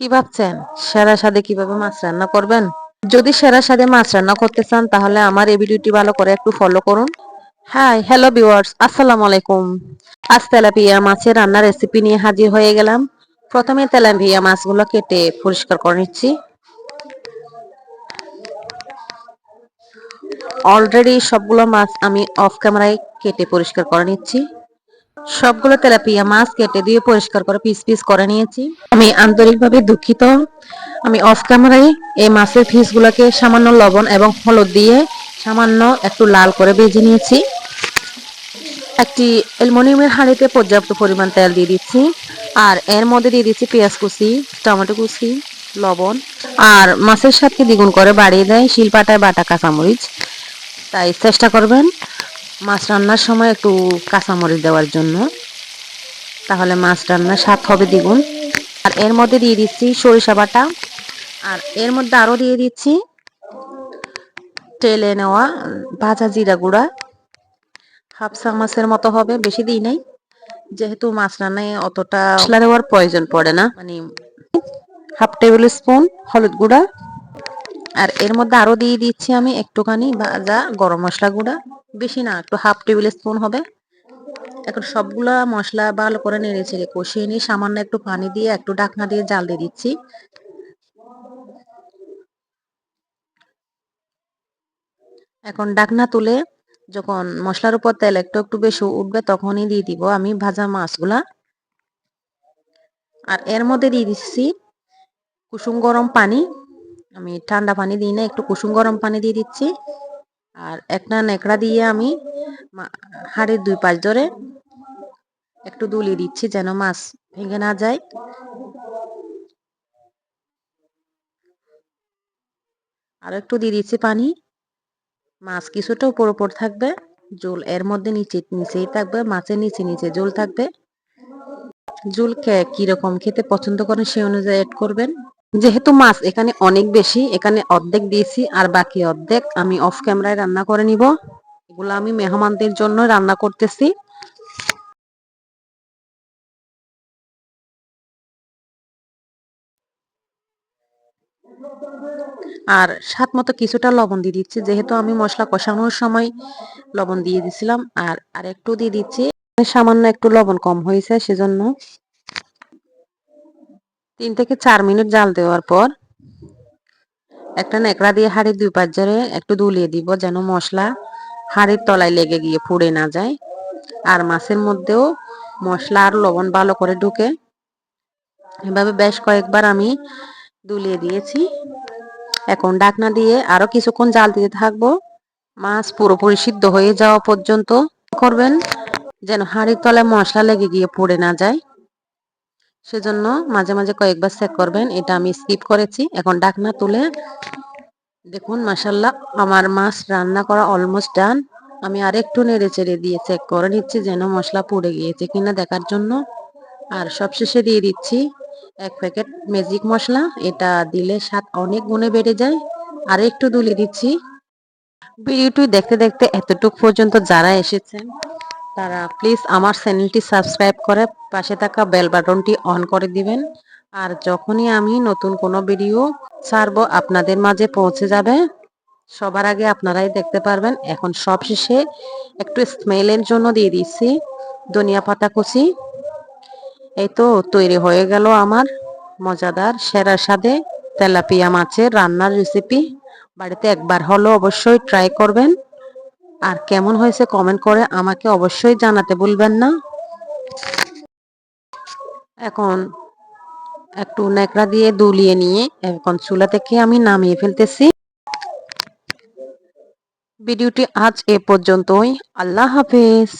কি ভাবছেন? সেরা স্বাদে কীভাবে মাছ রান্না করবেন? যদি সেরা স্বাদে মাছ রান্না করতে চান, তাহলে আমার এই ভিডিওটি ভালো করে একটু ফলো করুন। হাই হ্যালো ভিউয়ার্স আসসালামু আলাইকুম। আজ তেলাপিয়া মাছের রান্নার রেসিপি নিয়ে হাজির হয়ে গেলাম। প্রথমে তেলাপিয়া মাছগুলো কেটে পরিষ্কার করে নিচ্ছি। অলরেডি সবগুলো মাছ আমি অফ ক্যামেরায় কেটে পরিষ্কার করে নিচ্ছি। সবগুলো তেলাপিয়া মাছ কেটে দিয়ে পরিষ্কার করে পিস পিস করে নিয়েছি। আমি আন্তরিকভাবে দুঃখিত। আমি অফ ক্যামেরায় এই মাছের পিসগুলোকে সামান্য লবণ এবং হলুদ দিয়ে সামান্য একটু লাল করে ভেজে নিয়েছি। একটি অ্যালুমিনিয়ামের হাঁড়িতে পর্যাপ্ত পরিমাণ তেল দিয়ে দিচ্ছি। আর এর মধ্যে দিয়ে দিচ্ছি পেঁয়াজ কুচি, টমেটো কুচি, লবণ। আর মাছের সাথে দ্বিগুণ করে বাড়িয়ে দেয় শিলপাটায় বাটা কাঁচামরিচ। তাই চেষ্টা করবেন মাছ রান্নার সময় একটু কাঁচামরিচ দেওয়ার জন্য। তাহলে মাছ রান্নার স্বাদ হবে দ্বিগুণ। আর এর মধ্যে দিয়ে দিচ্ছি সরিষা বাটা। আর এর মধ্যে আরও দিয়ে দিচ্ছি তেলে নেওয়া ভাজা জিরা গুঁড়া। হাফ চামচের মতো হবে, বেশি দিই নাই। যেহেতু মাছ রান্নায় অতটা মশলা দেওয়ার প্রয়োজন পড়ে না। মানে হাফ টেবিল স্পুন হলুদ গুঁড়া। আর এর মধ্যে আরও দিয়ে দিচ্ছি আমি একটুখানি ভাজা গরম মশলা গুঁড়া। বেশি না, একটু হাফ টেবিল স্পুন হবে। এখন সবগুলা মশলা ভালো করে নেড়ে ছেড়ে কষিয়ে নিয়ে সামান্য একটু পানি দিয়ে, একটু ডাকনা দিয়ে জাল দিয়ে দিচ্ছি। এখন ডাকনা তুলে যখন মশলার উপর তেল একটু একটু বেশি উঠবে, তখনই দিয়ে দিব আমি ভাজা মাছগুলা। আর এর মধ্যে দিয়ে দিচ্ছি কুসুম গরম পানি। আমি ঠান্ডা পানি দিই না, একটু কুসুম গরম পানি দিয়ে দিচ্ছি। আর একটা নেকড়া দিয়ে আমি হাড়ের দুই পাশ ধরে একটু দুলিয়ে দিচ্ছি যেন মাছ ভেঙে না যায়। আর একটু দিয়ে দিচ্ছি পানি। মাছ কিছুটা উপর উপর থাকবে, জল এর মধ্যে নিচে, নিচেই থাকবে, মাছের নিচে নিচে জল থাকবে। জল কীরকম খেতে পছন্দ করেন সেই অনুযায়ী এড করবেন। যেহেতু মাছ এখানে অনেক বেশি, এখানে অর্ধেক দিয়েছি আর বাকি অর্ধেক আমি অফ ক্যামেরায় রান্না করে নিব। এগুলো আমি মেহমানদের জন্য রান্না করতেছি। আর স্বাদ মতো কিছুটা লবণ দিয়ে দিচ্ছি, যেহেতু আমি মশলা কষানোর সময় লবণ দিয়ে দিছিলাম। আর আর একটু দিয়ে দিচ্ছি। সামান্য একটু লবণ কম হয়েছে, সেজন্য তিন থেকে চার মিনিট জাল দেওয়ার পর একটা নেকড়া দিয়ে হাড়ির দুই পাঁচ একটু দুলিয়ে দিব যেন মশলা হাড়ির তলায় লেগে গিয়ে পুড়ে না যায়। আর মাছের মধ্যেও মশলা আর লবণ ভালো করে ঢুকে এভাবে বেশ কয়েকবার আমি দুলিয়ে দিয়েছি। এখন ডাকনা দিয়ে আরও কিছুক্ষণ জাল দিতে থাকব। মাছ পুরোপুরি সিদ্ধ হয়ে যাওয়া পর্যন্ত করবেন যেন হাড়ির তলায় মশলা লেগে গিয়ে পুড়ে না যায়। সেজন্য মাঝে মাঝে কয়েকবার চেক করবেন। এটা আমি স্কিপ করেছি। এখন ডাকনা তুলে দেখুন মাসাল্লাহ আমার মাছ রান্না করা অলমোস্ট ডান আমি আরেকটু নেড়ে চেড়ে দিয়ে চেক করে নিচ্ছি যেন মশলা পুড়ে গিয়েছে কিনা দেখার জন্য। আর সবশেষে দিয়ে দিচ্ছি এক প্যাকেট ম্যাজিক মশলা। এটা দিলে স্বাদ অনেক গুণে বেড়ে যায়। আর একটু দুলে দিচ্ছি। ভিডিওটি দেখতে দেখতে এতটুক পর্যন্ত যারা এসেছেন তারা প্লিজ আমার চ্যানেলটি সাবস্ক্রাইব করে পাশে থাকা বেল বাটনটি অন করে দিবেন। আর যখনই আমি নতুন কোনো ভিডিও ছাড়বো আপনাদের মাঝে পৌঁছে যাবে। সবার আগে আপনারাই দেখতে পারবেন। এখন সব শেষে একটু স্মেলের জন্য দিয়ে দিচ্ছি ধনিয়া পাতা কুচি। এই তো তৈরি হয়ে গেল আমার মজাদার সেরা স্বাদে তেলাপিয়া মাছের রান্নার রেসিপি বাড়িতে একবার হলো অবশ্যই ট্রাই করবেন। আর কেমন হয়েছে কমেন্ট করে আমাকে অবশ্যই জানাতে বলবেন না। এখন একটু ন্যাকড়া দিয়ে দুলিয়ে নিয়ে এখন চুলা থেকে আমি নামিয়ে ফেলতেছি। ভিডিওটি আজ এ পর্যন্তই। আল্লাহ হাফেজ।